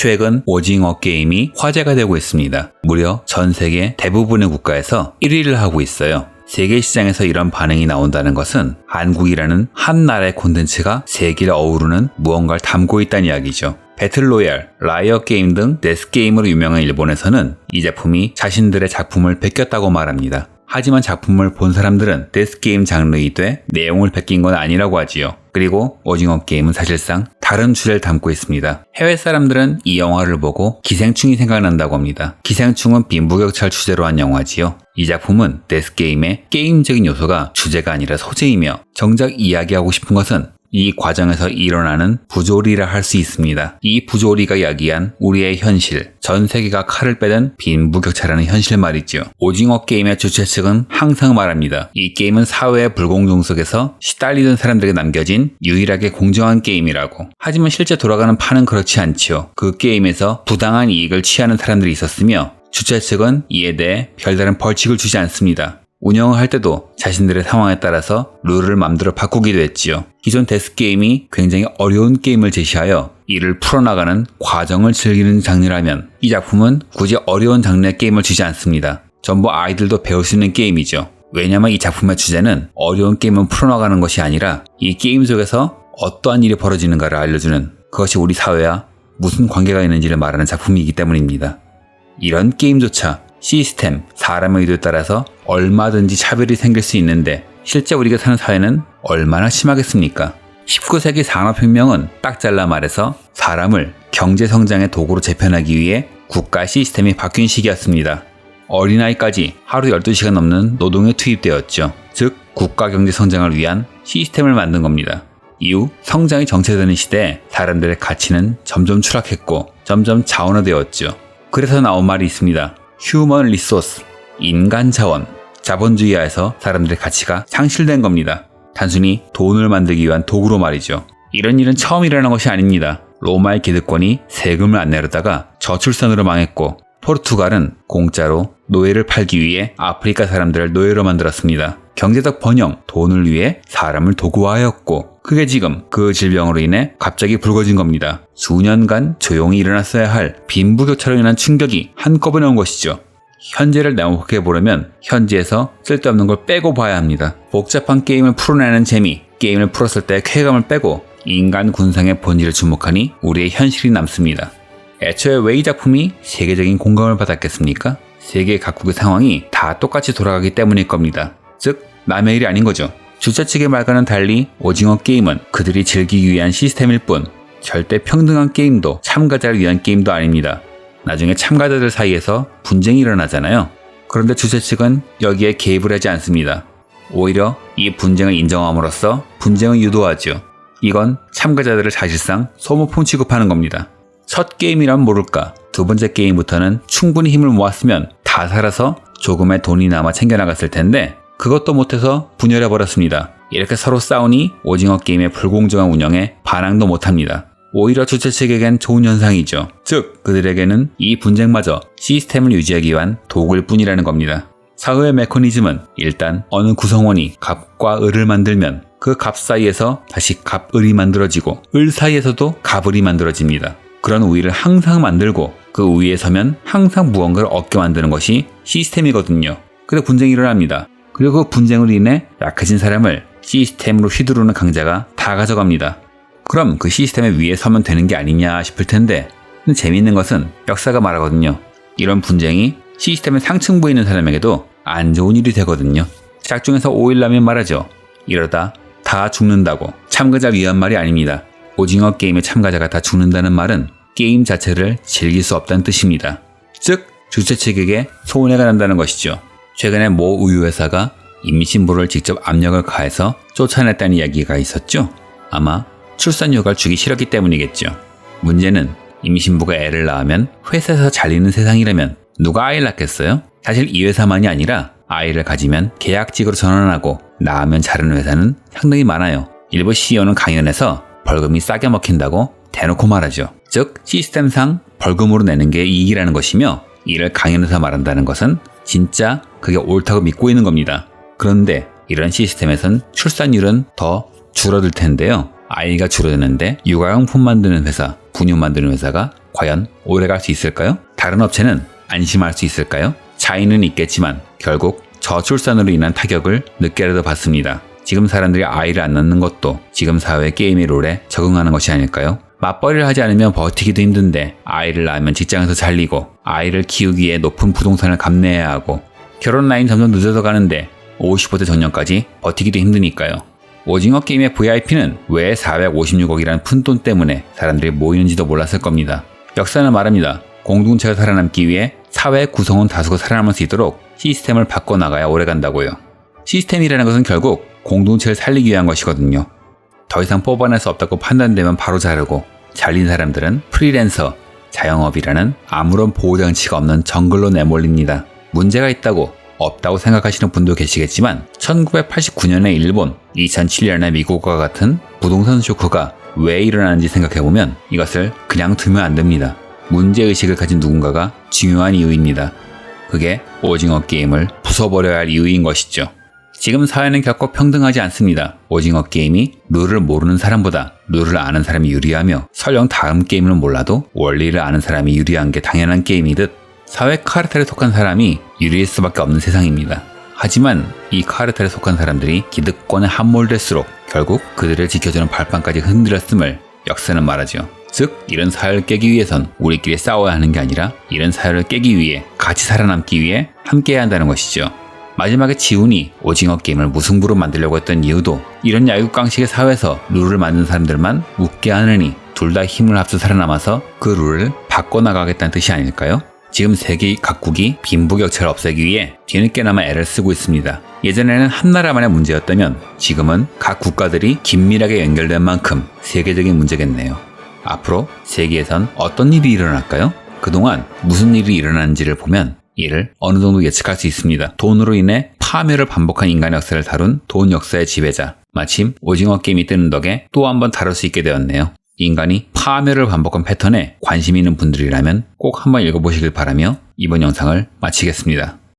최근 오징어 게임이 화제가 되고 있습니다. 무려 전 세계 대부분의 국가에서 1위를 하고 있어요. 세계 시장에서 이런 반응이 나온다는 것은 한국이라는 한 나라의 콘텐츠가 세계를 어우르는 무언가를 담고 있다는 이야기죠. 배틀로얄, 라이어 게임 등 데스게임으로 유명한 일본에서는 이 작품이 자신들의 작품을 베꼈다고 말합니다. 하지만 작품을 본 사람들은 데스게임 장르이돼 내용을 베낀 건 아니라고 하지요. 그리고 오징어 게임은 사실상 다른 주제를 담고 있습니다. 해외 사람들은 이 영화를 보고 기생충이 생각난다고 합니다. 기생충은 빈부격차를 주제로 한 영화지요. 이 작품은 데스게임의 게임적인 요소가 주제가 아니라 소재이며 정작 이야기하고 싶은 것은 이 과정에서 일어나는 부조리라 할 수 있습니다. 이 부조리가 이야기한 우리의 현실, 전 세계가 칼을 빼든 빈부격차라는 현실 말이죠. 오징어 게임의 주최 측은 항상 말합니다. 이 게임은 사회의 불공정 속에서 시달리던 사람들에게 남겨진 유일하게 공정한 게임이라고. 하지만 실제 돌아가는 판은 그렇지 않지요. 그 게임에서 부당한 이익을 취하는 사람들이 있었으며 주최 측은 이에 대해 별다른 벌칙을 주지 않습니다. 운영을 할 때도 자신들의 상황에 따라서 룰을 맘대로 바꾸기도 했지요. 기존 데스 게임이 굉장히 어려운 게임을 제시하여 이를 풀어나가는 과정을 즐기는 장르라면 이 작품은 굳이 어려운 장르의 게임을 주지 않습니다. 전부 아이들도 배울 수 있는 게임이죠. 왜냐면 이 작품의 주제는 어려운 게임을 풀어나가는 것이 아니라 이 게임 속에서 어떠한 일이 벌어지는가를 알려주는 그것이 우리 사회와 무슨 관계가 있는지를 말하는 작품이기 때문입니다. 이런 게임조차 시스템, 사람의 의도에 따라서 얼마든지 차별이 생길 수 있는데 실제 우리가 사는 사회는 얼마나 심하겠습니까? 19세기 산업혁명은 딱 잘라 말해서 사람을 경제성장의 도구로 재편하기 위해 국가 시스템이 바뀐 시기였습니다. 어린아이까지 하루 12시간 넘는 노동에 투입되었죠. 즉, 국가 경제 성장을 위한 시스템을 만든 겁니다. 이후 성장이 정체되는 시대에 사람들의 가치는 점점 추락했고 점점 자원화되었죠. 그래서 나온 말이 있습니다. 휴먼 리소스, 인간 자원, 자본주의하에서 사람들의 가치가 상실된 겁니다. 단순히 돈을 만들기 위한 도구로 말이죠. 이런 일은 처음 일어난 것이 아닙니다. 로마의 기득권이 세금을 안 내려다가 저출산으로 망했고 포르투갈은 공짜로 노예를 팔기 위해 아프리카 사람들을 노예로 만들었습니다. 경제적 번영, 돈을 위해 사람을 도구화하였고 그게 지금 그 질병으로 인해 갑자기 불거진 겁니다. 수년간 조용히 일어났어야 할 빈부격차로 인한 충격이 한꺼번에 온 것이죠. 현재를 냉혹해 보려면 현지에서 쓸데없는 걸 빼고 봐야 합니다. 복잡한 게임을 풀어내는 재미, 게임을 풀었을 때 쾌감을 빼고 인간 군상의 본질을 주목하니 우리의 현실이 남습니다. 애초에 왜 이 작품이 세계적인 공감을 받았겠습니까? 세계 각국의 상황이 다 똑같이 돌아가기 때문일 겁니다. 즉, 남의 일이 아닌 거죠. 주최 측의 말과는 달리 오징어 게임은 그들이 즐기기 위한 시스템일 뿐 절대 평등한 게임도 참가자를 위한 게임도 아닙니다. 나중에 참가자들 사이에서 분쟁이 일어나잖아요. 그런데 주최 측은 여기에 개입을 하지 않습니다. 오히려 이 분쟁을 인정함으로써 분쟁을 유도하죠. 이건 참가자들을 사실상 소모품 취급하는 겁니다. 첫 게임이란 모를까. 두 번째 게임부터는 충분히 힘을 모았으면 다 살아서 조금의 돈이 남아 챙겨나갔을 텐데 그것도 못해서 분열해버렸습니다. 이렇게 서로 싸우니 오징어 게임의 불공정한 운영에 반항도 못합니다. 오히려 주최 측에겐 좋은 현상이죠. 즉, 그들에게는 이 분쟁마저 시스템을 유지하기 위한 도구일 뿐이라는 겁니다. 사회의 메커니즘은 일단 어느 구성원이 갑과 을을 만들면 그 갑 사이에서 다시 갑을이 만들어지고 을 사이에서도 갑을이 만들어집니다. 그런 우위를 항상 만들고 그 우위에 서면 항상 무언가를 얻게 만드는 것이 시스템이거든요. 그래 분쟁이 일어납니다. 그리고 그 분쟁으로 인해 약해진 사람을 시스템으로 휘두르는 강자가 다 가져갑니다. 그럼 그 시스템의 위에 서면 되는 게 아니냐 싶을 텐데 재미있는 것은 역사가 말하거든요. 이런 분쟁이 시스템의 상층부에 있는 사람에게도 안 좋은 일이 되거든요. 짝중에서 오일라면 말하죠. 이러다 다 죽는다고 참가자 위한 말이 아닙니다. 오징어 게임의 참가자가 다 죽는다는 말은 게임 자체를 즐길 수 없다는 뜻입니다. 즉 주최 측에게 손해가 난다는 것이죠. 최근에 모 우유회사가 임신부를 직접 압력을 가해서 쫓아냈다는 이야기가 있었죠. 아마 출산휴가를 주기 싫었기 때문이겠죠. 문제는 임신부가 애를 낳으면 회사에서 잘리는 세상이라면 누가 아이를 낳겠어요? 사실 이 회사만이 아니라 아이를 가지면 계약직으로 전환하고 낳으면 자르는 회사는 상당히 많아요. 일부 CEO는 강연에서 벌금이 싸게 먹힌다고 대놓고 말하죠. 즉 시스템상 벌금으로 내는 게 이익이라는 것이며 이를 강연에서 말한다는 것은 진짜 그게 옳다고 믿고 있는 겁니다. 그런데 이런 시스템에선 출산율은 더 줄어들 텐데요. 아이가 줄어드는데 육아용품 만드는 회사, 분유 만드는 회사가 과연 오래 갈 수 있을까요? 다른 업체는 안심할 수 있을까요? 차이는 있겠지만 결국 저출산으로 인한 타격을 늦게라도 받습니다. 지금 사람들이 아이를 안 낳는 것도 지금 사회 게임의 롤에 적응하는 것이 아닐까요? 맞벌이를 하지 않으면 버티기도 힘든데 아이를 낳으면 직장에서 잘리고 아이를 키우기 위해 높은 부동산을 감내해야 하고 결혼 라인 점점 늦어서 가는데 55세 정년까지 버티기도 힘드니까요. 오징어 게임의 VIP는 왜 456억이라는 푼돈 때문에 사람들이 모이는지도 몰랐을 겁니다. 역사는 말합니다. 공동체가 살아남기 위해 사회 구성원 다수가 살아남을 수 있도록 시스템을 바꿔나가야 오래 간다고요. 시스템이라는 것은 결국 공동체를 살리기 위한 것이거든요. 더 이상 뽑아낼 수 없다고 판단되면 바로 자르고 잘린 사람들은 프리랜서, 자영업이라는 아무런 보호장치가 없는 정글로 내몰립니다. 문제가 있다고 없다고 생각하시는 분도 계시겠지만 1989년의 일본, 2007년의 미국과 같은 부동산 쇼크가 왜 일어나는지 생각해보면 이것을 그냥 두면 안 됩니다. 문제의식을 가진 누군가가 중요한 이유입니다. 그게 오징어 게임을 부숴버려야 할 이유인 것이죠. 지금 사회는 결코 평등하지 않습니다. 오징어 게임이 룰을 모르는 사람보다 룰을 아는 사람이 유리하며 설령 다음 게임을 몰라도 원리를 아는 사람이 유리한 게 당연한 게임이듯 사회 카르텔에 속한 사람이 유리할 수밖에 없는 세상입니다. 하지만 이 카르텔에 속한 사람들이 기득권에 함몰될수록 결국 그들을 지켜주는 발판까지 흔들었음을 역사는 말하죠. 즉 이런 사회를 깨기 위해선 우리끼리 싸워야 하는 게 아니라 이런 사회를 깨기 위해 같이 살아남기 위해 함께해야 한다는 것이죠. 마지막에 지훈이 오징어 게임을 무승부로 만들려고 했던 이유도 이런 야육강식의 사회에서 룰을 만든 사람들만 웃게 하느니 둘 다 힘을 합쳐 살아남아서 그 룰을 바꿔나가겠다는 뜻이 아닐까요? 지금 세계 각국이 빈부격차를 없애기 위해 뒤늦게나마 애를 쓰고 있습니다. 예전에는 한 나라만의 문제였다면 지금은 각 국가들이 긴밀하게 연결된 만큼 세계적인 문제겠네요. 앞으로 세계에선 어떤 일이 일어날까요? 그동안 무슨 일이 일어났는지를 보면 이를 어느 정도 예측할 수 있습니다. 돈으로 인해 파멸을 반복한 인간의 역사를 다룬 돈 역사의 지배자. 마침 오징어 게임이 뜨는 덕에 또 한번 다룰 수 있게 되었네요. 인간이 파멸을 반복한 패턴에 관심 있는 분들이라면 꼭 한번 읽어보시길 바라며 이번 영상을 마치겠습니다.